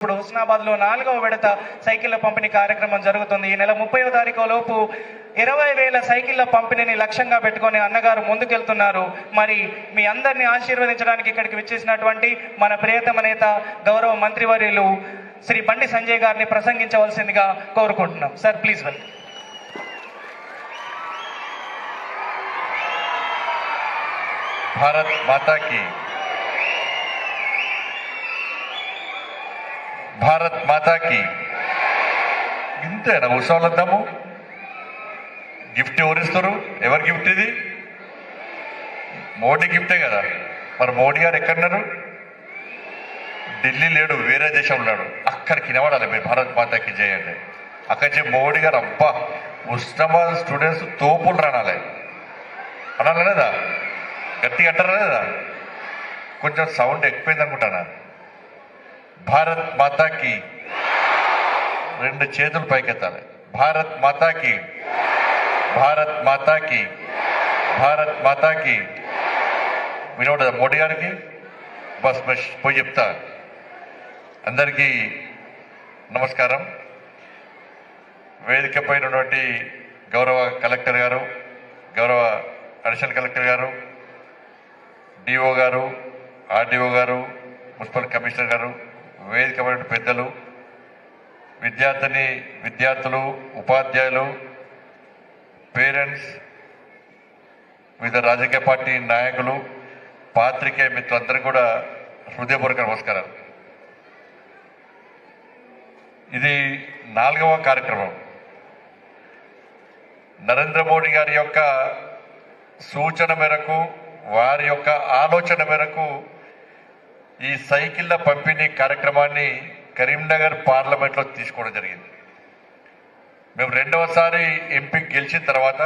ఇప్పుడు హుస్నాబాద్లో నాలుగవ విడత సైకిళ్ళ పంపిణీ కార్యక్రమం జరుగుతుంది. ఈ నెల ముప్పై తారీఖు లోపు ఇరవై వేల సైకిళ్ళ పంపిణీని లక్ష్యంగా పెట్టుకొని అన్నగారు ముందుకెళ్తున్నారు. మరి మీ అందరిని ఆశీర్వదించడానికి ఇక్కడికి విచ్చేసినటువంటి మన ప్రియతమ నేత గౌరవ మంత్రివర్యులు శ్రీ బండి సంజయ్ గారిని ప్రసంగించవలసిందిగా కోరుకుంటున్నాం. Sir please well. భారత్ మాతాకి భారత్ మాతాకి ఇంతేనా ఉత్సవాలు గిఫ్ట్ ఎవరిస్తారు ఎవరు గిఫ్ట్ ఇది? మోడీ గిఫ్టే కదా. మరి మోడీ గారు ఎక్కడున్నారు? ఢిల్లీ లేడు వేరే దేశం ఉన్నాడు. అక్కడికి వినబడాలి మీరు భారత్ మాతాకి చేయండి అక్కడి నుంచి మోడీ గారు అబ్బా ఉస్మానాబాద్ స్టూడెంట్స్ తోపులు రానాలి. అనాలి లేదా గట్టిగా అంటారా లేదా? కొంచెం సౌండ్ ఎక్కువైంది అనుకుంటానా? భారత్ మాతాకి రెండు చేతులు పైకెత్తాలి. భారత్ మాతాకి భారత్ మాతాకి భారత్ మాతాకి వినోద మోడీ గారికి బస్ బస్ పోయి చెప్తా. అందరికీ నమస్కారం. వేదికపై ఉన్నటువంటి గౌరవ కలెక్టర్ గారు గౌరవ అడిషనల్ కలెక్టర్ గారు డిఓ గారు ఆర్డీఓ గారు మున్సిపల్ కమిషనర్ గారు వేదికమైన పెద్దలు విద్యార్థిని విద్యార్థులు ఉపాధ్యాయులు పేరెంట్స్ వివిధ రాజకీయ పార్టీ నాయకులు పాత్రికేయ మిత్రులందరూ కూడా హృదయపూర్వక నమస్కారాలు. ఇది నాలుగవ కార్యక్రమం. నరేంద్ర మోడీ గారి యొక్క సూచన మేరకు వారి యొక్క ఆలోచన మేరకు ఈ సైకిళ్ళ పంపిణీ కార్యక్రమాన్ని కరీంనగర్ పార్లమెంట్లో తీసుకోవడం జరిగింది. మేము రెండవసారి ఎంపీ గెలిచిన తర్వాత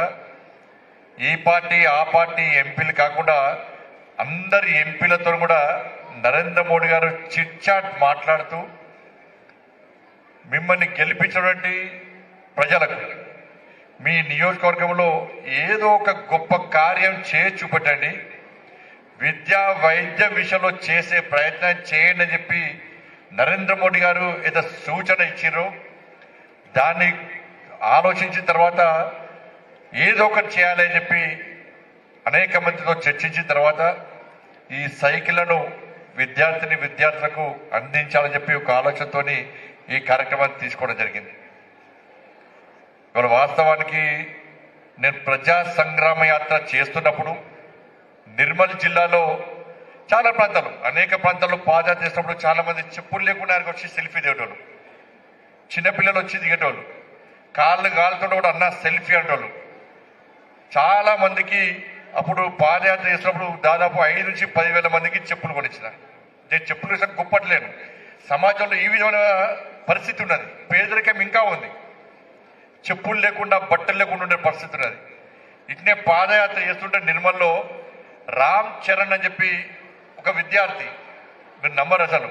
ఈ పార్టీ ఆ పార్టీ ఎంపీలు కాకుండా అందరి ఎంపీలతో కూడా నరేంద్ర మోడీ గారు చిట్ చాట్ మాట్లాడుతూ మిమ్మల్ని గెలిపించినటువంటి ప్రజలకు మీ నియోజకవర్గంలో ఏదో ఒక గొప్ప కార్యం చేసి చూపెట్టండి. విద్యా వైద్యం విషయంలో చేసే ప్రయత్నం చేయండి అని చెప్పి నరేంద్ర మోడీ గారు ఏదో సూచన ఇచ్చారు. దాన్ని ఆలోచించిన తర్వాత ఏదో ఒకటి చేయాలని చెప్పి అనేక మందితో చర్చించిన తర్వాత ఈ సైకిళ్ళను విద్యార్థిని విద్యార్థులకు అందించాలని చెప్పి ఒక ఆలోచనతోని ఈ కార్యక్రమాన్ని తీసుకోవడం జరిగింది. ఇవాళ వాస్తవానికి నేను ప్రజా సంగ్రామ యాత్ర చేస్తున్నప్పుడు నిర్మల్ జిల్లాలో చాలా ప్రాంతాలు అనేక ప్రాంతాల్లో పాదయాత్ర చేసినప్పుడు చాలా మంది చెప్పులు లేకుండా ఆయనకు వచ్చి సెల్ఫీ దిగేటోళ్ళు చిన్నపిల్లలు వచ్చి దిగేటోళ్ళు కాళ్ళు కాళ్ళతో కూడా అన్న సెల్ఫీ అంటోళ్ళు. చాలా మందికి అప్పుడు పాదయాత్ర చేసినప్పుడు దాదాపు ఐదు నుంచి పదివేల మందికి చెప్పులు కొనిచ్చిన. నేను చెప్పులు వేసాక గొప్పట్లేను. సమాజంలో ఈ విధమైన పరిస్థితి ఉన్నది. పేదరికం ఇంకా ఉంది. చెప్పులు లేకుండా బట్టలు లేకుండా ఉండే పరిస్థితి ఉన్నది. ఇట్నే పాదయాత్ర చేస్తుంటే నిర్మల్లో రామ్ చరణ్ అని చెప్పి ఒక విద్యార్థి. మీరు నమ్మరు అసలు.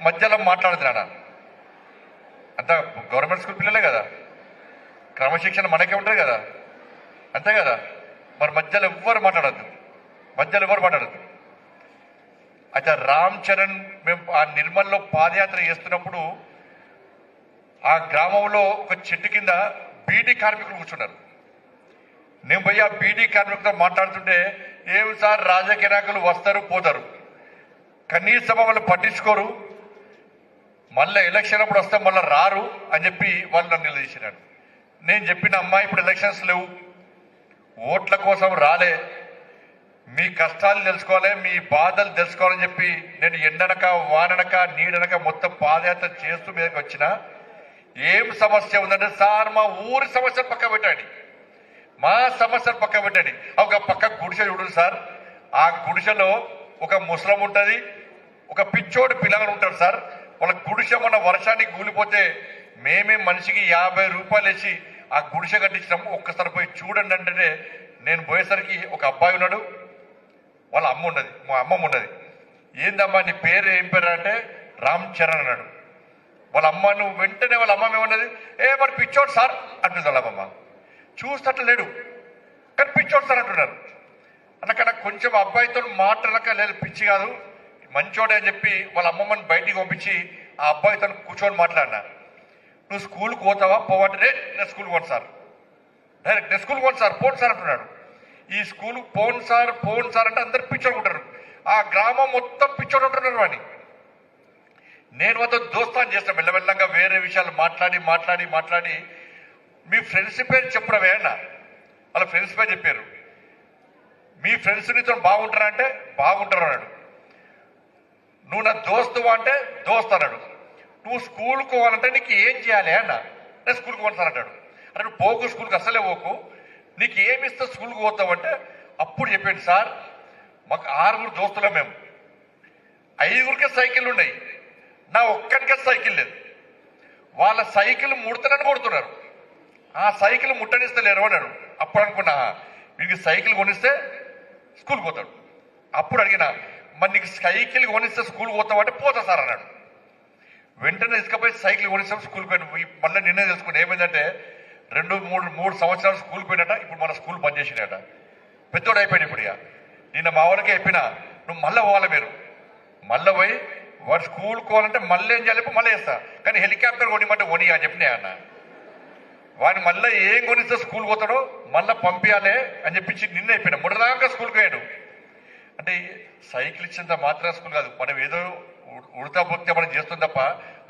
మధ్యలో మాట్లాడుతున్నాడా అంతా గవర్నమెంట్ స్కూల్ పిల్లలే కదా. క్రమశిక్షణ మనకే ఉంటుంది కదా. అంతే కదా. మరి మధ్యలో ఎవ్వరు మాట్లాడద్దు. మధ్యలో ఎవరు మాట్లాడద్దు. అయితే రామ్ చరణ్ మేము ఆ నిర్మల్లో పాదయాత్ర చేస్తున్నప్పుడు ఆ గ్రామంలో ఒక చెట్టు కింద బీడీ కార్మికులు కూర్చున్నారు. నేను పోయి ఆ బీడీ కార్మికులతో మాట్లాడుతుంటే ఏం సార్ రాజకీయ నాయకులు వస్తారు పోతారు. కనీసం వాళ్ళు పట్టించుకోరు. మళ్ళీ ఎలక్షన్ అప్పుడు వస్తే మళ్ళీ రారు అని చెప్పి వాళ్ళు నన్ను నిలదీసినాడు నేను చెప్పిన అమ్మాయి ఇప్పుడు ఎలక్షన్స్ లేవు. ఓట్ల కోసం రాలే. మీ కష్టాలు తెలుసుకోవాలి మీ బాధలు తెలుసుకోవాలని చెప్పి నేను ఎండనక వాననక నీడనక మొత్తం పాదయాత్ర చేస్తూ మీదకి వచ్చిన. ఏం సమస్య ఉందంటే సార్ మా ఊరి సమస్యలు పక్క పెట్టండి. మా సమస్యలు పక్క పెట్టండి. ఒక పక్క గుడిసె చూడండి సార్. ఆ గుడిసెలో ఒక ముసలం ఉంటుంది. ఒక పిచ్చోడు పిల్లలు ఉంటాడు సార్. వాళ్ళ గుడిసె మొన్న వర్షానికి కూలిపోతే మేమే మనిషికి యాభై రూపాయలు వేసి ఆ గుడిసె కట్టించినాం. ఒక్కసారి పోయి చూడండి అంటే నేను పోయేసరికి ఒక అబ్బాయి ఉన్నాడు. వాళ్ళ అమ్మ ఉన్నది. మా అమ్మమ్మ ఉన్నది. ఏందమ్మా నీ పేరు ఏం పేరు అంటే రామ్ చరణ్ అన్నాడు. వాళ్ళ అమ్మ నువ్వు వెంటనే వాళ్ళ అమ్మమ్మ ఏమన్నది? ఏ మరి పిచ్చోడు సార్ అంటుంది వాళ్ళ అమ్మమ్మ. చూస్తట్టు లేడు కానీ పిచ్చోడు సార్ అంటున్నారు. అన్నకన్నా కొంచెం అబ్బాయితో మాట్లాడక లేదు పిచ్చి కాదు. మంచోడే అని చెప్పి వాళ్ళ అమ్మమ్మని బయటికి పంపించి ఆ అబ్బాయితో కూర్చొని మాట్లాడినా. నువ్వు స్కూల్కి పోతావా? పోవంటే నేను స్కూల్కి పోను సార్. డైరెక్ట్ నేను స్కూల్కి పోను సార్ పోను సార్ అంటున్నాడు. ఈ స్కూల్ పోను సార్ పోను సార్ అంటే అందరు పిచ్చోడుకుంటారు ఆ గ్రామం మొత్తం పిచ్చోడు ఉంటున్నారు వాడిని. నేను మాతో దోస్తాను చేస్తాను మెల్లమెల్లంగా వేరే విషయాలు మాట్లాడి మాట్లాడి మాట్లాడి. మీ ఫ్రెండ్స్ పేరు చెప్పడం అన్న వాళ్ళ ఫ్రెండ్స్ పేరు చెప్పారు. మీ ఫ్రెండ్స్ నీతో బాగుంటారా అంటే బాగుంటారు అన్నాడు. నువ్వు నా దోస్తువా అంటే దోస్త్ అన్నాడు. నువ్వు స్కూల్కి పోవాలంటే నీకు ఏం చేయాలి అన్న? నేను స్కూల్కి పోతాను సార్ అంటాడు. అంటే నువ్వు పోకు స్కూల్కి అసలే పోకు. నీకు ఏమి ఇస్తే స్కూల్కి పోతావంటే అప్పుడు చెప్పాడు సార్ మాకు ఆరుగురు దోస్తులం మేము. ఐదుగురికే సైకిల్ ఉన్నాయి. నా ఒక్కడికే సైకిల్ లేదు. వాళ్ళ సైకిల్ ముడతనని కొడుతున్నారు. ఆ సైకిల్ ముట్టనిస్తలేరు అన్నాడు అప్పుడు అనుకున్నా వీడికి సైకిల్ కొనిస్తే స్కూల్కి పోతాడు. అప్పుడు అడిగిన మరి నీకు సైకిల్ కొనిస్తే స్కూల్కి పోతావు అంటే పోతా సార్ అన్నాడు. వెంటనే ఇసుకపోయి సైకిల్ కొనిస్తాం స్కూల్కి పోయిన. మళ్ళీ నిర్ణయం చేసుకుని ఏమైందంటే రెండు మూడు మూడు సంవత్సరాలు స్కూల్కి పోయినట ఇప్పుడు మన స్కూల్ పనిచేసినట పెద్దోడు అయిపోయాడు ఇప్పుడు ఇక. నిన్న మా వాళ్ళకి చెప్పిన నువ్వు మళ్ళీ పోవాలి మీరు. మళ్ళీ పోయి వాడు స్కూల్ పోవాలంటే మళ్ళీ ఏం చేయాలి? మళ్ళీ వేస్తా. కానీ హెలికాప్టర్ కొనిమంటే కొని అని చెప్పినా అన్న. వాడిని మళ్ళీ ఏం కొనిస్తే స్కూల్ పోతాడో మళ్ళీ పంపించాలి అని చెప్పించి నిన్న అయిపోయినా. మొదటిదాకా స్కూల్కి పోయాడు. అంటే సైకిల్ ఇచ్చేంత మాత్రం స్కూల్ కాదు మనం ఏదో ఉడతా పొక్తే మనం చేస్తుంది తప్ప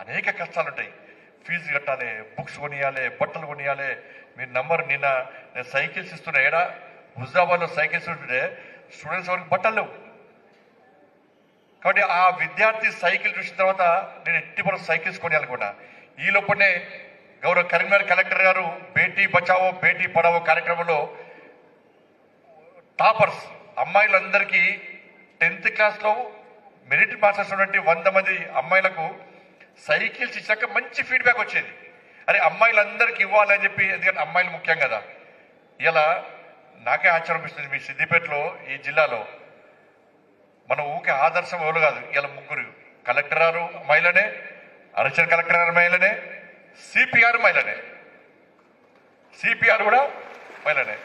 అనేక కష్టాలు ఉంటాయి. ఫీజు కట్టాలి బుక్స్ కొనియాలి బట్టలు కొనియాలి. మీరు నంబర్ నిన్న నేను సైకిల్స్ ఇస్తున్నా. ఏడా? హుజాబాద్లో సైకిల్స్ ఉంటుంటే స్టూడెంట్స్ ఎవరికి బట్టలు లేవు. కాబట్టి ఆ విద్యార్థి సైకిల్ చూసిన తర్వాత నేను ఎట్టి మనం సైకిల్స్ కొనియాలనుకున్నా. ఈ లోపలనే గౌరవ కరీంనగర్ కలెక్టర్ గారు బేటీ బచావో బేటీ పడావో కార్యక్రమంలో టాపర్స్ అమ్మాయిలందరికీ టెన్త్ క్లాస్లో మెరిట్ మార్క్స్ ఉన్నటువంటి వంద మంది అమ్మాయిలకు సైకిల్స్ ఇచ్చాక మంచి ఫీడ్బ్యాక్ వచ్చేది. అరే అమ్మాయిలందరికీ ఇవ్వాలని చెప్పి ఎందుకంటే అమ్మాయిలు ముఖ్యం కదా. ఇలా నాకే ఆశ్చర్యం అనిపిస్తుంది మీ సిద్దిపేటలో ఈ జిల్లాలో. మన ఊకే ఆదర్శం ఎవరు కాదు. ఇలా ముగ్గురు కలెక్టర్ గారు మహిళనే అరచర్ కలెక్టర్ గారు మహిళనే సిపిఆర్ మహిళనే. సిపిఆర్ కూడా మహిళనే.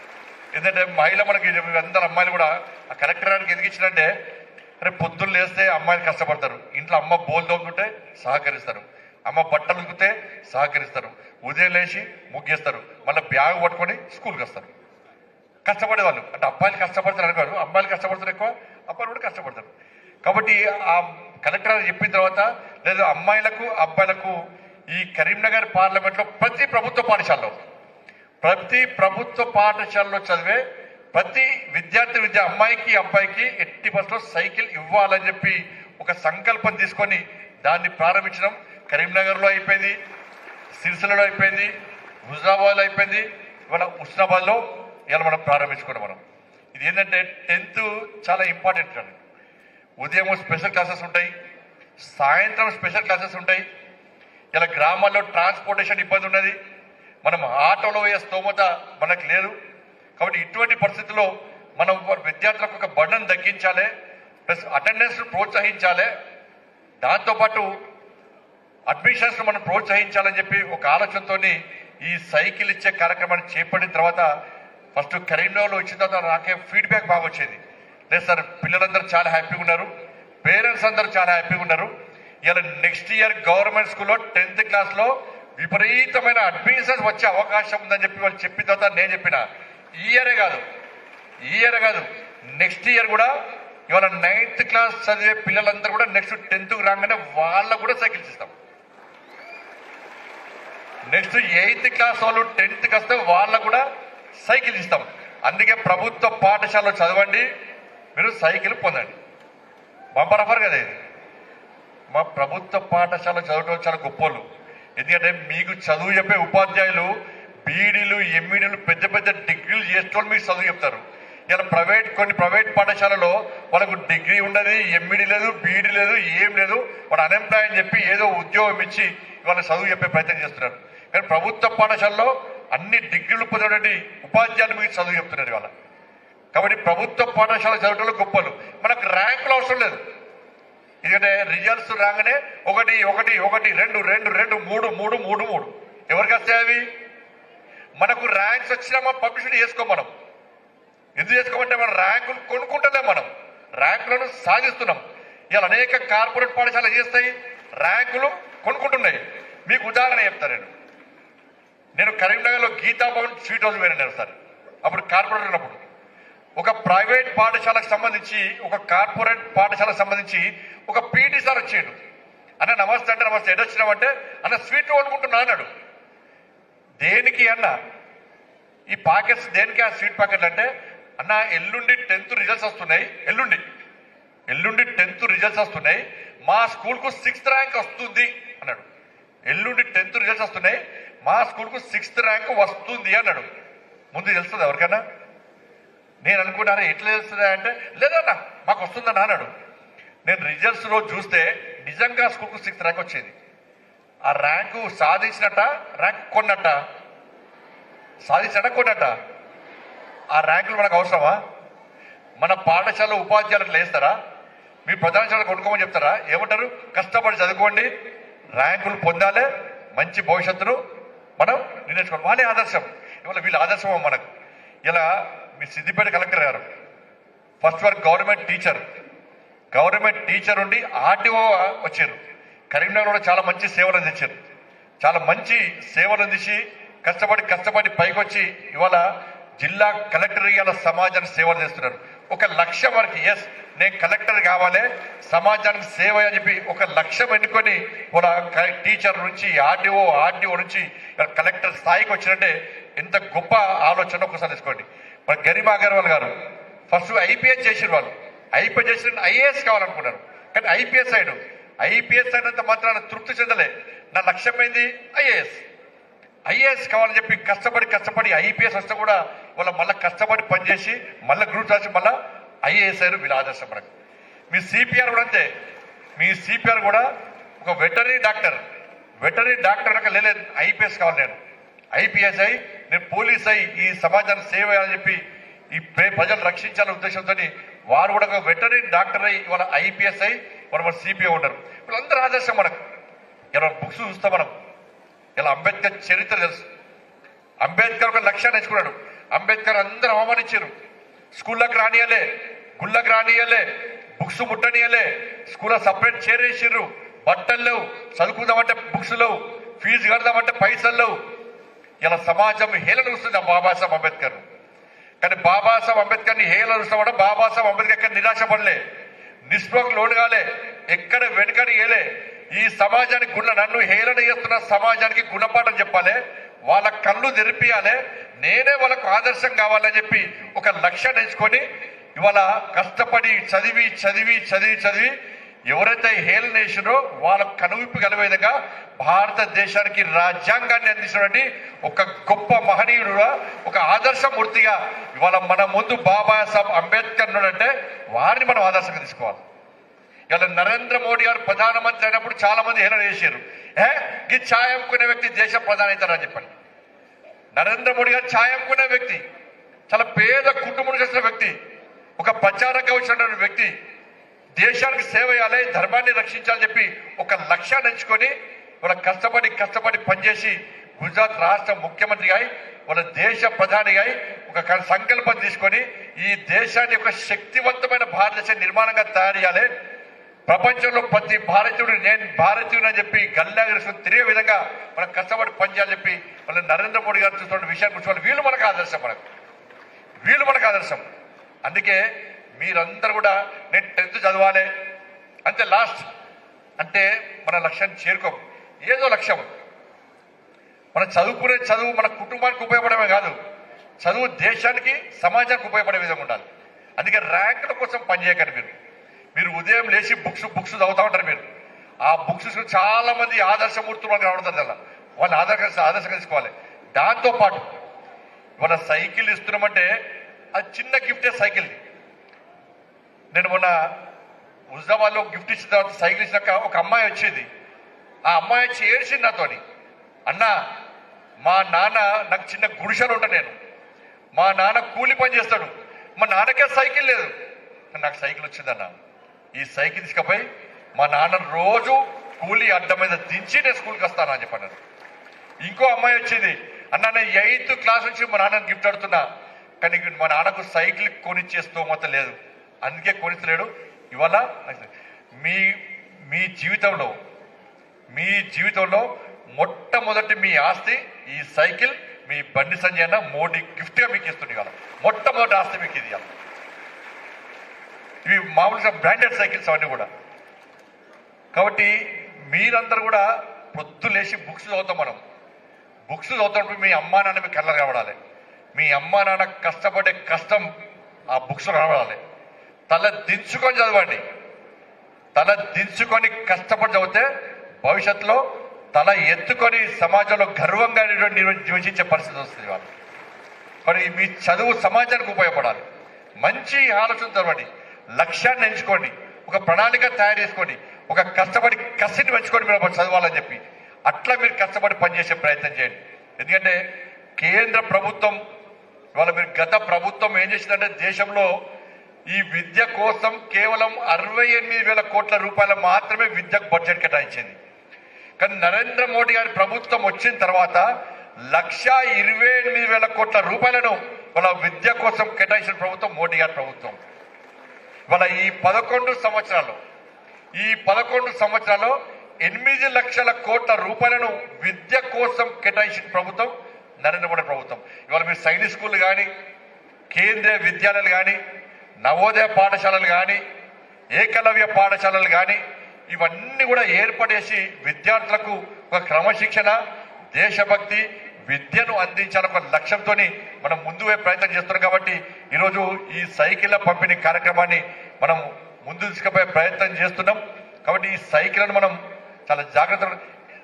ఎందుకంటే మహిళ మనకి అందరు అమ్మాయిలు కూడా ఆ కలెక్టర్ గారికి ఎందుకు ఇచ్చినంటే రేపు పొద్దున్న లేస్తే అమ్మాయిలు కష్టపడతారు. ఇంట్లో అమ్మ బోల్ తోముతుంటే సహకరిస్తారు. అమ్మ బట్టలు ఉతికితే సహకరిస్తారు. ఉదయం లేచి ముగ్గేస్తారు. మళ్ళీ బ్యాగ్ పట్టుకొని స్కూల్కి వస్తారు. కష్టపడే వాళ్ళు. అంటే అబ్బాయిలు కష్టపడతారు అనుకోరు. అమ్మాయిలు కష్టపడతారు ఎక్కువ అబ్బాయిలు కూడా కష్టపడతారు. కాబట్టి ఆ కలెక్టర్ చెప్పిన తర్వాత లేదు అమ్మాయిలకు అబ్బాయిలకు ఈ కరీంనగర్ పార్లమెంట్లో ప్రతి ప్రభుత్వ పాఠశాలలో ప్రతి ప్రభుత్వ పాఠశాలలో చదివే ప్రతి విద్యార్థి విద్య అమ్మాయికి అబ్బాయికి ఎట్టి బస్సులో సైకిల్ ఇవ్వాలని చెప్పి ఒక సంకల్పం తీసుకొని దాన్ని ప్రారంభించడం కరీంనగర్లో అయిపోయింది సిరిసిల్లలో అయిపోయింది హుజాబాద్లో అయిపోయింది. ఇవాళ ఉస్నాబాద్లో ఇవాళ మనం ప్రారంభించుకున్నాం మనం. ఇది ఏంటంటే టెన్త్ చాలా ఇంపార్టెంట్ అండి ఉదయం స్పెషల్ క్లాసెస్ ఉంటాయి సాయంత్రం స్పెషల్ క్లాసెస్ ఉంటాయి ఇలా గ్రామాల్లో ట్రాన్స్పోర్టేషన్ ఇబ్బంది ఉన్నది. మనం ఆటోలో పోయే స్తోమత మనకు లేదు. కాబట్టి ఇటువంటి పరిస్థితుల్లో మనం విద్యార్థులకు ఒక బర్డన్ తగ్గించాలి ప్లస్ అటెండెన్స్ ప్రోత్సహించాలి. దాంతోపాటు అడ్మిషన్స్ మనం ప్రోత్సహించాలని చెప్పి ఒక ఆలోచనతో ఈ సైకిల్ ఇచ్చే కార్యక్రమాన్ని చేపట్టిన తర్వాత ఫస్ట్ కరీంనగర్లో వచ్చిన తర్వాత నాకే ఫీడ్బ్యాక్ బాగా వచ్చేది. లేదు సార్ పిల్లలందరూ చాలా హ్యాపీగా ఉన్నారు. పేరెంట్స్ అందరూ చాలా హ్యాపీగా ఉన్నారు. ఇలా నెక్స్ట్ ఇయర్ గవర్నమెంట్ స్కూల్లో టెన్త్ క్లాస్లో విపరీతమైన అడ్మిషన్స్ వచ్చే అవకాశం ఉందని చెప్పి వాళ్ళు చెప్పిన తర్వాత నేను చెప్పిన. ఈ ఇయరే కాదు. ఈ ఇయర్ కాదు. నెక్స్ట్ ఇయర్ కూడా ఇవాళ నైన్త్ క్లాస్ చదివే పిల్లలందరూ కూడా నెక్స్ట్ టెన్త్ రాగానే వాళ్ళకు కూడా సైకిల్స్ ఇస్తాం నెక్స్ట్ ఎయిత్ క్లాస్ వాళ్ళు టెన్త్కి వస్తే వాళ్ళకు కూడా సైకిల్ ఇస్తాం. అందుకే ప్రభుత్వ పాఠశాలలో చదవండి మీరు సైకిల్ పొందండి. బంపర్ ఆఫర్ కదా ఇది? మా ప్రభుత్వ పాఠశాల చదవటం చాలా గొప్పలు ఎందుకంటే మీకు చదువు చెప్పే ఉపాధ్యాయులు బీడీలు ఎంఈడీలు పెద్ద పెద్ద డిగ్రీలు చేసేటోళ్ళు మీకు చదువు చెప్తారు. ఇలా ప్రైవేట్ కొన్ని ప్రైవేట్ పాఠశాలలో వాళ్ళకు డిగ్రీ ఉండదు ఎంఈడీ లేదు బీడీ లేదు ఏం లేదు. వాడు అన్ఎంప్లాయ్ అని చెప్పి ఏదో ఉద్యోగం ఇచ్చి వాళ్ళ చదువు చెప్పే ప్రయత్నం చేస్తున్నారు. కానీ ప్రభుత్వ పాఠశాలలో అన్ని డిగ్రీలు పొందినటువంటి ఉపాధ్యాయులు మీకు చదువు చెప్తున్నారు ఇవాళ. కాబట్టి ప్రభుత్వ పాఠశాల చదవటంలో గొప్పలు మనకు ర్యాంకులు అవసరం లేదు. ఎందుకంటే రిజల్ట్స్ రాగానే ఒకటి ఒకటి ఒకటి రెండు రెండు రెండు మూడు మూడు మూడు మూడు. ఎవరికి వస్తాయి అవి? మనకు ర్యాంక్స్ వచ్చినా మనం పబ్లిసిటీ చేసుకో మనం. ఎందుకు చేసుకోమంటే మనం ర్యాంకులు కొనుక్కుంటలేం మనం. ర్యాంకులను సాధిస్తున్నాం. ఇలా అనేక కార్పొరేట్ పాఠశాలలు చేస్తాయి? ర్యాంకులు కొనుక్కుంటున్నాయి. మీకు ఉదాహరణ చెప్తాను నేను. నేను కరీంనగర్లో గీతా భవన్ స్వీట్ హౌస్ పోయినా నేను సార్ అప్పుడు కార్పొరేటర్ ఉన్నప్పుడు. ఒక ప్రైవేట్ పాఠశాలకు సంబంధించి ఒక కార్పొరేట్ పాఠశాలకు సంబంధించి ఒక పీటీ సార్ వచ్చాడు. అన్న నమస్తే అంటే నమస్తే ఎటు వచ్చినామంటే అన్న స్వీట్ వండుకుంటున్నా అన్నాడు. దేనికి అన్న? ఈ పాకెట్స్ దేనికి ఆ స్వీట్ ప్యాకెట్లు అంటే అన్న ఎల్లుండి టెన్త్ రిజల్ట్స్ వస్తున్నాయి ఎల్లుండి. ఎల్లుండి టెన్త్ రిజల్ట్స్ వస్తున్నాయి మా స్కూల్కు సిక్స్త్ ర్యాంక్ వస్తుంది అన్నాడు. ఎల్లుండి టెన్త్ రిజల్ట్స్ వస్తున్నాయి మా స్కూల్కు సిక్స్త్ ర్యాంక్ వస్తుంది అన్నాడు. ముందు తెలుస్తుంది ఎవరికైనా? నేను అనుకున్నాను ఎట్లా తెలుస్తుందా అంటే లేదన్నా మాకు వస్తుందని అన్నాడు. నేను రిజల్ట్స్లో చూస్తే నిజంగా స్కూల్కు సిక్స్త్ ర్యాంక్ వచ్చేది. ఆ ర్యాంకు సాధించినట్ట? ర్యాంక్ కొన్నట్ట? సాధించట కొన్నట్ట? ఆ ర్యాంకులు మనకు అవసరమా? మన పాఠశాల ఉపాధ్యాయులకు లేస్తారా మీ ప్రధానశాల కొనుక్కోమని చెప్తారా? ఏమంటారు? కష్టపడి చదువుకోండి ర్యాంకులు పొందాలి మంచి భవిష్యత్తును మనం నిర్ణయించుకోవాలి. వాళ్ళే ఆదర్శం. ఇవాళ వీళ్ళ ఆదర్శం మనకు? ఇలా మీ సిద్దిపేట కలెక్టర్ గారు. First work government teacher. Government teacher ఉండి ఆర్టీఓ వచ్చారు. కరీంనగర్ కూడా చాలా మంచి సేవలు అందించారు. చాలా మంచి సేవలు అందించి కష్టపడి కష్టపడి పైకి వచ్చి ఇవాళ జిల్లా కలెక్టర్ ఇవాళ సమాజానికి సేవలు చేస్తున్నారు. ఒక లక్ష్యం వరకు ఎస్ నేను కలెక్టర్ కావాలి సమాజానికి సేవ అని చెప్పి ఒక లక్ష్యం ఎన్నుకొని వాళ్ళ టీచర్ నుంచి ఆర్టీఓ ఆర్టీఓ నుంచి కలెక్టర్ స్థాయికి వచ్చినట్టే ఎంత గొప్ప ఆలోచన ఒకసారి తీసుకోండి మన అగర్వాల్ గారు. ఫస్ట్ ఐపీఎస్ చేసిన వాళ్ళు. ఐపీఎస్ చేసిన ఐఏఎస్ కావాలనుకున్నారు. కానీ ఐపీఎస్ అయ్యాడు ఐపీఎస్ అయినంత మాత్రాన తృప్తి చెందలే. నా లక్ష్యమైంది ఐఏఎస్. ఐఏఎస్ కావాలని చెప్పి కష్టపడి కష్టపడి ఐపీఎస్ వస్తే కూడా వాళ్ళ మళ్ళీ కష్టపడి పనిచేసి మళ్ళీ గ్రూప్ రాసి మళ్ళీ ఐఏఎస్ అయ్యారు వీళ్ళ ఆదర్శం మనకు మీ సిపిఆర్ కూడా అంతే. మీ సిపిఆర్ కూడా ఒక వెటరీ డాక్టర్. Veterinary doctor లేలేదు. లేదు ఐపీఎస్ కావాలి నేను. ఐపీఎస్ అయి నేను పోలీస్ అయి ఈ సమాజానికి సేవ అని చెప్పి ఈ ప్రజలు రక్షించాలనే ఉద్దేశంతో వారు కూడా ఒక వెటరీ డాక్టర్ అయి ఇవాళ ఐపీఎస్ అయి మన మన సిపిఐ ఉన్నారు. వీళ్ళందరూ ఆదర్శం మనకు. ఇలా బుక్స్ చూస్తాం మనం. ఇలా అంబేద్కర్ చరిత్ర తెలుసు. అంబేద్కర్ ఒక లక్ష్యాన్ని ఎంచుకున్నాడు అంబేద్కర్ అందరూ అవమానించారు. స్కూళ్ళకి రానియలే గుళ్ళకి రానియలే బుక్స్ ముట్టనియలే స్కూల్లో సపరేట్ చేరేసిర్రు బట్టలు లేవు. చదువుకుందామంటే బుక్స్ లేవు. ఫీజు కడదామంటే పైసలు లేవు. ఇలా సమాజం హేళనరుస్తుంది ఆ బాబాసాహెబ్ అంబేద్కర్. కానీ బాబాసాహెబ్ అంబేద్కర్ని హేళన చూస్తామంటే బాబాసాహెబ్ అంబేద్కర్ ఎక్కడ నిరాశ పడలే నిస్పృహకు లోను కాలే ఎక్కడ వెనుకని ఏలే. ఈ సమాజానికి గుణ నన్ను హేళన చేస్తున్న సమాజానికి గుణపాఠం చెప్పాలి వాళ్ళ కళ్ళు తెరిపియాలి నేనే వాళ్ళకు ఆదర్శం కావాలని చెప్పి ఒక లక్ష్యాన్ని ఎంచుకొని ఇవాళ కష్టపడి చదివి చదివి చదివి చదివి ఎవరైతే హేళన చేసినో వాళ్ళకు కనువిప్పు కలిగే విధంగా భారతదేశానికి రాజ్యాంగాన్ని అందించినటువంటి ఒక గొప్ప మహనీయుడుగా ఒక ఆదర్శమూర్తిగా ఇవాళ మన ముందు బాబాసాహెబ్ అంబేద్కర్ అంటే వారిని మనం ఆదర్శంగా తీసుకోవాలి. ఇలా నరేంద్ర మోడీ గారు ప్రధానమంత్రి అయినప్పుడు చాలా మంది హేళన చేశారు. ఏ? ఈ ఛాయంకునే వ్యక్తి దేశ ప్రధాని అవుతారని చెప్పండి. నరేంద్ర మోడీ గారు ఛాయంకునే వ్యక్తి చాలా పేద కుటుంబం చేసిన వ్యక్తి ఒక ప్రచారంగా వచ్చినటువంటి వ్యక్తి దేశానికి సేవ చేయాలి ధర్మాన్ని రక్షించాలని చెప్పి ఒక లక్ష్యాన్ని ఎంచుకొని వాళ్ళ కష్టపడి కష్టపడి పనిచేసి గుజరాత్ రాష్ట్ర ముఖ్యమంత్రిగా అయి వాళ్ళ దేశ ప్రధానిగా అయి ఒక సంకల్పం తీసుకొని ఈ దేశాన్ని ఒక శక్తివంతమైన భారతదేశ నిర్మాణంగా తయారు చేయాలి. ప్రపంచంలో ప్రతి భారతీయుడు నేను భారతీయుని అని చెప్పి గల్లాగరిసుకుని తిరిగే విధంగా మనం కష్టపడి పనిచేయాలని చెప్పి వాళ్ళ నరేంద్ర మోడీ గారు చూస్తున్న విషయాన్ని కూర్చోవాలి వీళ్ళు మనకు ఆదర్శం మనకు. వీళ్ళు మనకు ఆదర్శం. అందుకే మీరందరూ కూడా నేను టెన్త్ చదవాలి. అంతే లాస్ట్ అంటే మన లక్ష్యాన్ని చేరుకోం ఏదో లక్ష్యం మనం చదువుకునే చదువు మన కుటుంబానికి ఉపయోగపడమే కాదు. చదువు దేశానికి సమాజానికి ఉపయోగపడే విధంగా ఉండాలి. అందుకే ర్యాంకుల కోసం పనిచేయకండి మీరు. మీరు ఉదయం లేచి బుక్స్ బుక్స్ చదువుతూ ఉంటారు మీరు. ఆ బుక్స్ చాలా మంది ఆదర్శమూర్తులు మనకు కనబడతారు అలా. వాళ్ళని ఆదర్శ ఆదర్శంగా తీసుకోవాలి. దాంతో పాటు ఇవాళ సైకిల్ ఇస్తున్నామంటే అది చిన్న గిఫ్టే సైకిల్ నేను మొన్న హుజాబాద్లో గిఫ్ట్ ఇచ్చిన తర్వాత సైకిల్ ఇచ్చినాక ఒక అమ్మాయి వచ్చేది. ఆ అమ్మాయి వచ్చి ఏడ్చింది నాతోని. అన్న మా నాన్న నాకు చిన్న గుడిసెలు ఉంటా నేను. మా నాన్న కూలి పని చేస్తాడు. మా నాన్నకే సైకిల్ లేదు. నాకు సైకిల్ వచ్చిందన్న. ఈ సైకిల్ తీసుకపోయి మా నాన్న రోజు కూలి అడ్డ మీద దించి నేను స్కూల్కి వస్తాను? అని చెప్పాను ఇంకో అమ్మాయి వచ్చింది. అన్న నేను ఎయిత్ క్లాస్ నుంచి మా నాన్నని గిఫ్ట్ ఆడుతున్నా కానీ మా నాన్నకు సైకిల్ కొనిచ్చే స్తోమత లేదు. అందుకే కొనిస్తలేడు ఇవాళ మీ మీ జీవితంలో మీ జీవితంలో మొట్టమొదటి మీ ఆస్తి ఈ సైకిల్ మీ బండి సంజయ్ అన్న మోడీ గిఫ్ట్గా మీకు ఇస్తుంది ఇవాళ. మొట్టమొదటి ఆస్తి మీకు ఇది ఇవి మామూలుగా బ్రాండెడ్ సైకిల్స్ అవన్నీ కూడా. కాబట్టి మీరందరూ కూడా పొద్దు లేచి బుక్స్ చదువుతాం మనం. బుక్స్ చదువుతున్నప్పుడు మీ అమ్మా నాన్న మీ కళ్ళ కనబడాలి. మీ అమ్మా నాన్న కష్టపడే కష్టం ఆ బుక్స్ కనబడాలి. తల దించుకొని చదవండి. తల దించుకొని కష్టపడి చదివితే భవిష్యత్తులో తల ఎత్తుకొని సమాజంలో గర్వంగా నివసించే పరిస్థితి వస్తుంది వాళ్ళు మరి మీ చదువు సమాజానికి ఉపయోగపడాలి. మంచి ఆలోచన చదవండి లక్ష్యాన్ని ఎంచుకోండి. ఒక ప్రణాళిక తయారు చేసుకోండి. ఒక కష్టపడి కసిని పెంచుకొని మీరు చదవాలని చెప్పి అట్లా మీరు కష్టపడి పనిచేసే ప్రయత్నం చేయండి. ఎందుకంటే కేంద్ర ప్రభుత్వం ఇవాళ మీరు గత ప్రభుత్వం ఏం చేసిందంటే దేశంలో ఈ విద్య కోసం కేవలం అరవై ఎనిమిది వేల కోట్ల రూపాయలు మాత్రమే విద్యకు బడ్జెట్ కేటాయించింది. కానీ నరేంద్ర మోడీ గారి ప్రభుత్వం వచ్చిన తర్వాత లక్ష ఇరవై ఎనిమిది వేల కోట్ల రూపాయలను వాళ్ళ విద్య కోసం కేటాయించిన ప్రభుత్వం మోడీ గారి ప్రభుత్వం. వాళ్ళ ఈ పదకొండు సంవత్సరాలు ఈ పదకొండు సంవత్సరాల్లో ఎనిమిది లక్షల కోట్ల రూపాయలను విద్య కోసం కేటాయించిన ప్రభుత్వం నరేంద్ర మోడీ ప్రభుత్వం. ఇవాళ మీరు సైనిక్ స్కూల్ కానీ కేంద్రీయ విద్యాలయాలు కానీ నవోదయ పాఠశాలలు కానీ ఏకలవ్య పాఠశాలలు కానీ ఇవన్నీ కూడా ఏర్పడేసి విద్యార్థులకు ఒక క్రమశిక్షణ దేశభక్తి విద్యను అందించాలని ఒక లక్ష్యంతో మనం ముందు ప్రయత్నం చేస్తున్నాం కాబట్టి ఈరోజు ఈ సైకిళ్ళ పంపిణీ కార్యక్రమాన్ని మనం ముందు తీసుకుపోయే ప్రయత్నం చేస్తున్నాం. కాబట్టి ఈ సైకిళ్ళను మనం చాలా జాగ్రత్తగా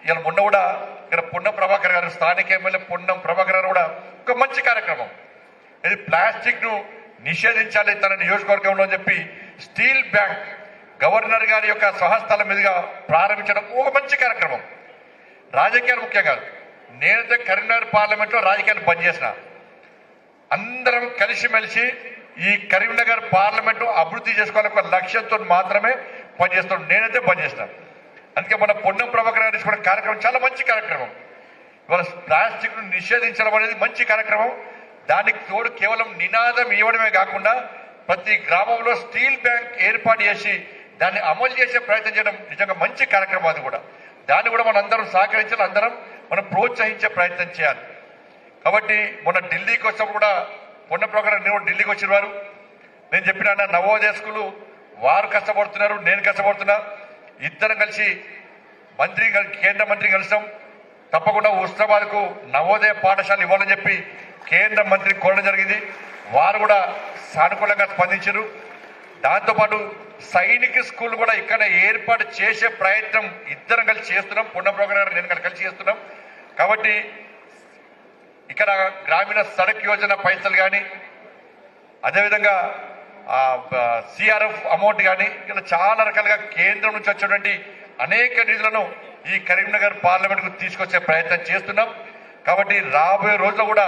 ఇలా మొన్న కూడా ఇక్కడ పొన్నం ప్రభాకర్ గారు స్థానిక ఎమ్మెల్యే పొన్నం ప్రభాకర్ గారు కూడా ఒక మంచి కార్యక్రమం. ఇది ప్లాస్టిక్ను నిషేధించాలి తన నియోజకవర్గంలో అని చెప్పి స్టీల్ బ్యాంక్ గవర్నర్ గారి యొక్క స్వహస్తాల మీదుగా ప్రారంభించడం ఒక మంచి కార్యక్రమం. రాజకీయాలు ముఖ్యం కాదు. నేనైతే కరీంనగర్ పార్లమెంట్లో రాజకీయాలు పనిచేసిన. అందరం కలిసిమెలిసి ఈ కరీంనగర్ పార్లమెంటు అభివృద్ధి చేసుకోవాలని ఒక లక్ష్యంతో మాత్రమే పనిచేస్తున్నాం. నేనైతే పనిచేస్తాను అందుకే మన పొన్నం ప్రభాకర్ గారు తీసుకున్న కార్యక్రమం చాలా మంచి కార్యక్రమం. ఇవాళ ప్లాస్టిక్ను నిషేధించడం అనేది మంచి కార్యక్రమం. దానికి తోడు కేవలం నినాదం ఇవ్వడమే కాకుండా ప్రతి గ్రామంలో స్టీల్ బ్యాంక్ ఏర్పాటు చేసి దాన్ని అమలు చేసే ప్రయత్నం చేయడం నిజంగా మంచి కార్యక్రమం అది కూడా. దాన్ని కూడా మనం అందరం సహకరించాలి అందరం మనం ప్రోత్సహించే ప్రయత్నం చేయాలి. కాబట్టి మొన్న ఢిల్లీకి వచ్చినప్పుడు కూడా మొన్న ప్రోగ్రాం నేను ఢిల్లీకి వచ్చిన వారు. నేను చెప్పిన అన్న నవోదయ స్కూలు వారు కష్టపడుతున్నారు నేను కష్టపడుతున్నా. ఇద్దరం కలిసి మంత్రి కేంద్ర మంత్రి కలిసాం తప్పకుండా ఉస్మాబాద్కు నవోదయ పాఠశాల ఇవ్వాలని చెప్పి కేంద్ర మంత్రి కోరడం జరిగింది. వారు కూడా సానుకూలంగా స్పందించారు. దాంతోపాటు సైనిక స్కూల్ కూడా ఇక్కడ ఏర్పాటు చేసే ప్రయత్నం ఇద్దరం కలిసి చేస్తున్నాం. పున్న ప్రోగ్రాం నేను కలిసి చేస్తున్నాం. కాబట్టి ఇక్కడ గ్రామీణ సడక్ యోజన పైసలు కానీ అదేవిధంగా సిఆర్ఎఫ్ అమౌంట్ కానీ ఇలా చాలా రకాలుగా కేంద్రం నుంచి వచ్చేటువంటి అనేక నిధులను ఈ కరీంనగర్ పార్లమెంట్కు తీసుకొచ్చే ప్రయత్నం చేస్తున్నాం. కాబట్టి రాబోయే రోజుల్లో కూడా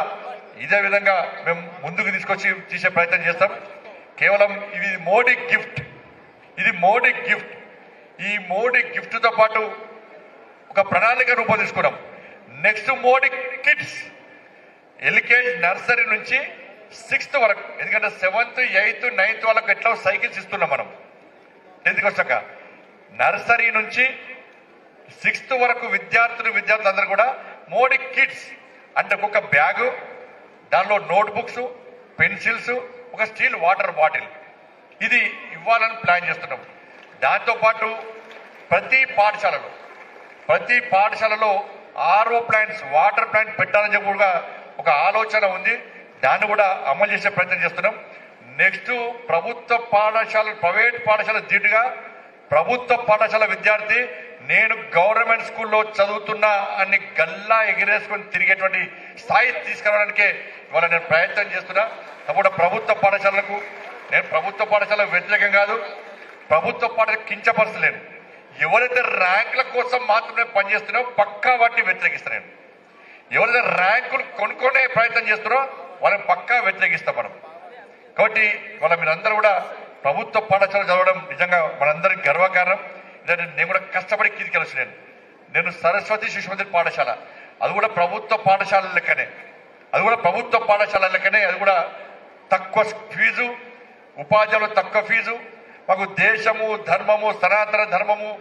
ఇదే విధంగా మేము ముందుకు తీసుకొచ్చి తీసే ప్రయత్నం చేస్తాం. కేవలం ఇది మోడీ గిఫ్ట్. ఇది మోడీ గిఫ్ట్. ఈ మోడీ గిఫ్ట్తో పాటు ఒక ప్రణాళిక రూపొందించుకున్నాం next Modi kids. LKG nursery నుంచి సిక్స్త్ వరకు ఎందుకంటే సెవెంత్ ఎయిత్ నైన్త్ వాళ్ళకి ఎట్లా సైకిల్స్ ఇస్తున్నాం మనం. టెన్త్కి వచ్చాక నర్సరీ నుంచి సిక్స్త్ వరకు విద్యార్థులు విద్యార్థులు అందరూ కూడా మోడీ కిడ్స్. అంటే ఒక బ్యాగు దానిలో నోట్ బుక్స్ పెన్సిల్స్ ఒక స్టీల్ వాటర్ బాటిల్. ఇది ఇవ్వాలని ప్లాన్ చేస్తున్నాం. దాంతోపాటు ప్రతి పాఠశాలలో ప్రతి పాఠశాలలో ఆర్ఓ ప్లాంట్స్ వాటర్ ప్లాంట్ పెట్టాలని చెప్పి కూడా ఒక ఆలోచన ఉంది. దాన్ని కూడా అమలు చేసే ప్రయత్నం చేస్తున్నాం. నెక్స్ట్ ప్రభుత్వ పాఠశాల ప్రైవేట్ పాఠశాల దిట్టుగా ప్రభుత్వ పాఠశాల విద్యార్థి నేను గవర్నమెంట్ స్కూల్లో చదువుతున్నా అని గల్లా ఎగిరేసుకొని తిరిగేటువంటి స్థాయి తీసుకురావడానికే ఇవాళ నేను ప్రయత్నం చేస్తున్నా. తప్పుడు ప్రభుత్వ పాఠశాలకు నేను ప్రభుత్వ పాఠశాల వ్యతిరేకం కాదు ప్రభుత్వ పాఠశాల కించపరచలేను. ఎవరైతే ర్యాంకుల కోసం మాత్రమే పనిచేస్తున్నారో పక్కా వాటిని వ్యతిరేకిస్తాను ఎవరైతే ర్యాంకులు కొనుక్కునే ప్రయత్నం చేస్తున్నారో వాళ్ళని పక్కా వ్యతిరేకిస్తాం మనం. కాబట్టి వాళ్ళ మీరందరూ కూడా ప్రభుత్వ పాఠశాల చదవడం నిజంగా మనందరికి గర్వకారణం. నేను నేను కూడా కష్టపడి కిందికి నేను. నేను సరస్వతి శిశు మందిర్ పాఠశాల. అది కూడా ప్రభుత్వ పాఠశాల లెక్కనే. అది కూడా ప్రభుత్వ పాఠశాల లెక్కనే. అది కూడా తక్కువ ఫీజు ఉపాధ్యాయులు తక్కువ ఫీజు. మాకు దేశము ధర్మము సనాతన ధర్మము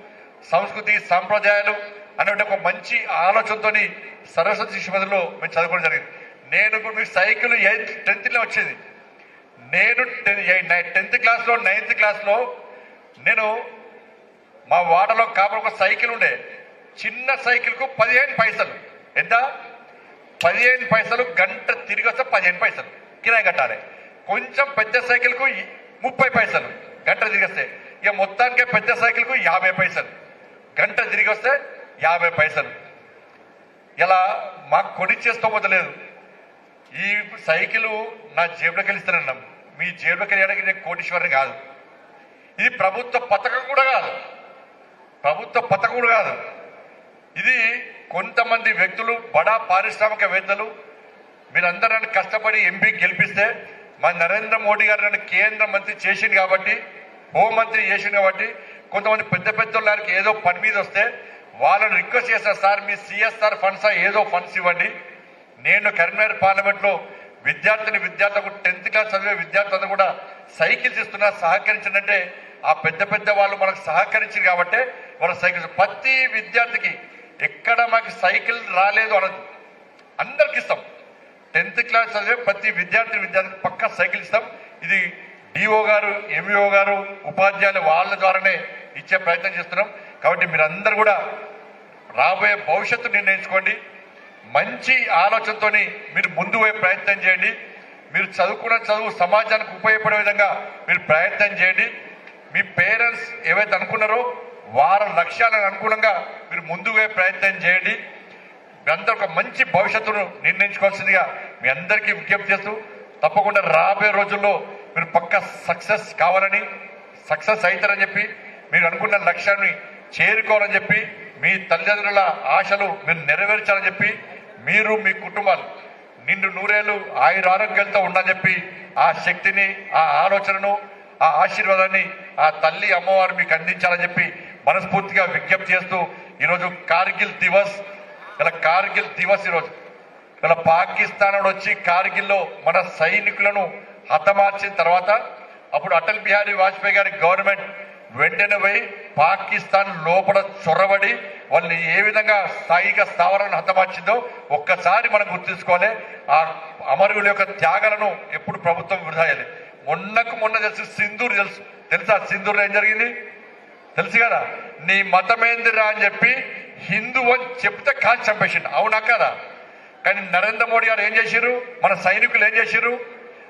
సంస్కృతి సాంప్రదాయాలు అనే ఒక మంచి ఆలోచనతోని సరస్వతి శిశు మందిరంలో మేము చదువుకోవడం జరిగింది. నేను ఇప్పుడు మీకు సైకిల్ ఎయిత్ టెన్త్లో వచ్చేది. నేను టెన్త్ క్లాస్లో నైన్త్ క్లాస్లో నేను మా వాడలో కాపురం ఒక సైకిల్ ఉండే. చిన్న సైకిల్కు పదిహేను పైసలు. ఎంత? పదిహేను పైసలు గంట తిరిగి వస్తే పదిహేను పైసలు. కిరాయి కట్టాలి. కొంచెం పెద్ద సైకిల్కు ముప్పై పైసలు గంట తిరిగి వస్తే. ఇక మొత్తానికి పెద్ద సైకిల్కు యాభై పైసలు గంట తిరిగి వస్తే యాభై పైసలు. ఇలా మాకు కొనిచ్చేస్తూ మొదలేదు ఈ సైకిల్ నా జేబులోకి వెళ్ళిస్తానన్నాం. మీ జేబులోకి వెళ్ళడానికి నేను కోటీశ్వరుని కాదు. ఇది ప్రభుత్వ పథకం కూడా కాదు. ప్రభుత్వ పథకం కాదు. ఇది కొంతమంది వ్యక్తులు బడా పారిశ్రామికవేత్తలు మీరందరూ నన్ను కష్టపడి ఎంపీ గెలిపిస్తే మా నరేంద్ర మోడీ గారు నన్ను కేంద్ర మంత్రి చేసింది కాబట్టి హోంమంత్రి చేసింది కాబట్టి కొంతమంది పెద్ద పెద్ద వాళ్ళకి ఏదో పని మీద వస్తే వాళ్ళని రిక్వెస్ట్ చేస్తారు సార్ మీ సిఎస్ఆర్ ఫండ్స్ ఏదో ఫండ్స్ ఇవ్వండి. నేను కరీంనగర్ పార్లమెంట్లో విద్యార్థిని విద్యార్థులకు టెన్త్ క్లాస్ చదివే విద్యార్థులను కూడా సైకిల్స్ ఇస్తున్నా సహకరించిందంటే ఆ పెద్ద పెద్ద వాళ్ళు మనకు సహకరించారు కాబట్టి మన సైకిల్స్ ప్రతి విద్యార్థికి ఎక్కడ మాకు సైకిల్ రాలేదు అనదు అందరికి ఇస్తాం. టెన్త్ క్లాస్ చదివే ప్రతి విద్యార్థి విద్యార్థికి పక్కా సైకిల్ ఇస్తాం. ఇది డిఓ గారు ఎంఈఓ గారు ఉపాధ్యాయులు వాళ్ళ ద్వారానే ఇచ్చే ప్రయత్నం చేస్తున్నాం. కాబట్టి మీరందరూ కూడా రాబోయే భవిష్యత్తు నిర్ణయించుకోండి. మంచి ఆలోచనతో మీరు ముందు పోయే ప్రయత్నం చేయండి. మీరు చదువుకున్న చదువు సమాజానికి ఉపయోగపడే విధంగా మీరు ప్రయత్నం చేయండి. మీ పేరెంట్స్ ఏవైతే అనుకున్నారో వారి లక్ష్యాలకు అనుగుణంగా మీరు ముందుగా ప్రయత్నం చేయండి. మీ అందరూ ఒక మంచి భవిష్యత్తును నిర్ణయించుకోవాల్సిందిగా మీ అందరికీ విజ్ఞప్తి చేస్తూ తప్పకుండా రాబోయే రోజుల్లో మీరు పక్క సక్సెస్ కావాలని సక్సెస్ అవుతారని చెప్పి మీరు అనుకున్న లక్ష్యాన్ని చేరుకోవాలని చెప్పి మీ తల్లిదండ్రుల ఆశలు మీరు నెరవేర్చాలని చెప్పి మీరు మీ కుటుంబాలు నిండు నూరేళ్ళు ఆయుర ఆరోగ్యాలతో ఉండని చెప్పి ఆ శక్తిని ఆ ఆలోచనను ఆ ఆశీర్వాదాన్ని ఆ తల్లి అమ్మవారు మీకు అందించాలని చెప్పి మనస్ఫూర్తిగా విజ్ఞప్తి చేస్తూ ఈరోజు కార్గిల్ దివస్ ఇలా కార్గిల్ దివస్ ఈరోజు. ఇలా పాకిస్తాన్ వచ్చి కార్గిల్లో మన సైనికులను హతమార్చిన తర్వాత అప్పుడు అటల్ బిహారీ వాజ్పేయి గారి గవర్నమెంట్ వెంటనే పోయి పాకిస్తాన్ లోపల చొరబడి వాళ్ళని ఏ విధంగా స్థాయిగా స్థావరాలను హతమార్చిందో ఒక్కసారి మనం గుర్తుంచుకోవాలి ఆ అమరుల యొక్క త్యాగాలను ఎప్పుడు ప్రభుత్వం వృధా మొన్నకు మొన్న తెలుసు సింధూర్ తెలుసు. తెలుసా సింధూర్లో ఏం జరిగింది? తెలుసు కదా? నీ మతమేందిరా అని చెప్పి హిందూ అని చెప్తే కాల్చి చంపేసిండు. అవునా కదా? కానీ నరేంద్ర మోడీ గారు ఏం చేశారు మన సైనికులు ఏం చేశారు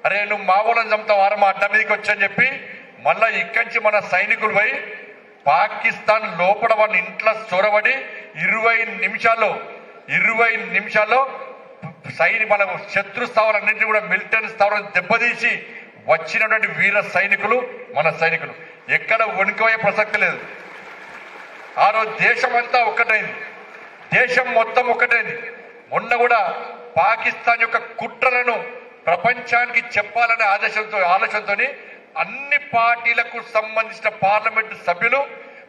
అరే నువ్వు మా వాళ్ళని చంపుతావు? వారం మా అడ్డ మీదకి వచ్చని చెప్పి మళ్ళా ఇక్కడి నుంచి మన సైనికులు పోయి పాకిస్తాన్ లోపల వాళ్ళ ఇంట్లో చొరబడి ఇరవై నిమిషాల్లో ఇరవై నిమిషాల్లో సైని మన శత్రు స్థావరాలన్నింటినీ కూడా మిలిటరీ స్థావరాలు దెబ్బతీసి వచ్చినటువంటి వీర సైనికులు మన సైనికులు. ఎక్కడ వణికిపోయే ప్రసక్తి లేదు. ఆ రోజు దేశం అంతా ఒక్కటైంది. దేశం మొత్తం ఒక్కటైంది. మొన్న కూడా పాకిస్తాన్ యొక్క కుట్రలను ప్రపంచానికి చెప్పాలనే ఆదేశంతో ఆలోచనతో అన్ని పార్టీలకు సంబంధించిన పార్లమెంటు సభ్యులు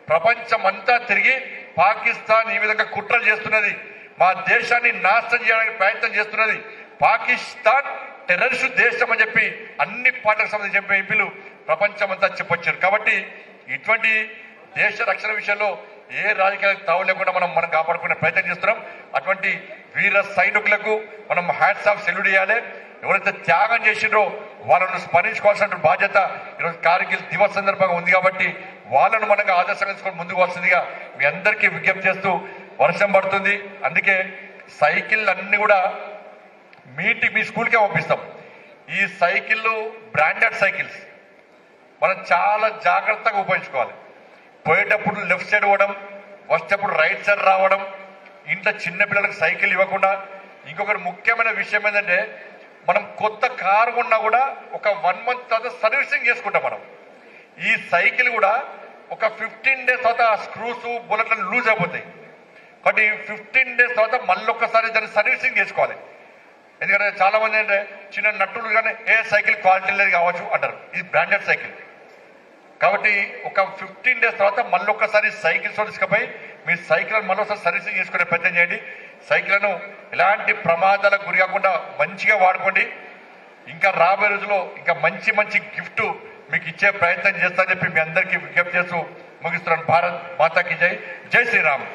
ప్రపంచం అంతా తిరిగి పాకిస్తాన్ ఈ విధంగా కుట్రలు చేస్తున్నది. మా దేశాన్ని నాశనం చేయడానికి ప్రయత్నం చేస్తున్నది. పాకిస్తాన్ టెర్రరిస్ట్ దేశం అని చెప్పి అన్ని పార్టీలకు చెప్పే ఎంపీలు ప్రపంచమంతా చెప్పొచ్చారు. కాబట్టి ఇటువంటి దేశ రక్షణ విషయంలో ఏ రాజకీయాలకు తావు లేకుండా మనం మనం కాపాడుకునే ప్రయత్నం చేస్తున్నాం. అటువంటి వీర సైనికులకు మనం హ్యాట్స్ ఆఫ్ సెల్యూట్ చేయాలి ఎవరైతే త్యాగం చేసిండ్రో వాళ్ళను స్మరించుకోవాల్సిన బాధ్యత ఈరోజు కార్గిల్ దివస్ సందర్భంగా ఉంది కాబట్టి వాళ్ళను మనకు ఆదర్శంగా తీసుకొని ముందుకు వస్తుందిగా మీ అందరికీ విజ్ఞప్తి చేస్తూ వర్షం పడుతుంది. అందుకే సైకిల్ అన్ని కూడా మీటి మీ స్కూల్కే పంపిస్తాం. ఈ సైకిళ్ళు బ్రాండెడ్ సైకిల్స్ మనం చాలా జాగ్రత్తగా ఉపయోగించుకోవాలి. పోయేటప్పుడు లెఫ్ట్ సైడ్ పోవడం వచ్చేటప్పుడు రైట్ సైడ్ రావడం ఇంట్లో చిన్నపిల్లలకు సైకిల్ ఇవ్వకుండా. ఇంకొకటి ముఖ్యమైన విషయం ఏంటంటే మనం కొత్త కారు కొన్నా కూడా ఒక వన్ మంత్ తర్వాత సర్వీసింగ్ చేసుకుంటాం మనం. ఈ సైకిల్ కూడా ఒక ఫిఫ్టీన్ డేస్ తర్వాత ఆ స్క్రూస్ బుల్లెట్లు లూజ్ అయిపోతాయి. కాబట్టి ఫిఫ్టీన్ డేస్ తర్వాత మళ్ళీ ఒక్కసారి దాన్ని సర్వీసింగ్ చేసుకోవాలి. ఎందుకంటే చాలామంది ఏంటంటే చిన్న నట్టులు కానీ ఏ సైకిల్ క్వాలిటీ లేదు కావచ్చు అంటారు. ఇది బ్రాండెడ్ సైకిల్. కాబట్టి ఒక ఫిఫ్టీన్ డేస్ తర్వాత మళ్ళీ ఒక్కసారి సైకిల్స్ తీసుకుపోయి మీ సైకిల్ మళ్ళీ ఒకసారి సర్వీసింగ్ చేసుకునే ప్రయత్నం చేయండి. సైకిళ్ళను ఎలాంటి ప్రమాదాలకు గురి కాకుండా మంచిగా వాడుకోండి. ఇంకా రాబోయే రోజుల్లో ఇంకా మంచి మంచి గిఫ్ట్ మీకు ఇచ్చే ప్రయత్నం చేస్తా చెప్పి మీ అందరికీ విజ్ఞప్తి చేస్తూ ముగిస్తున్నాను. భారత్ మాతాకి జై. జై శ్రీరామ్.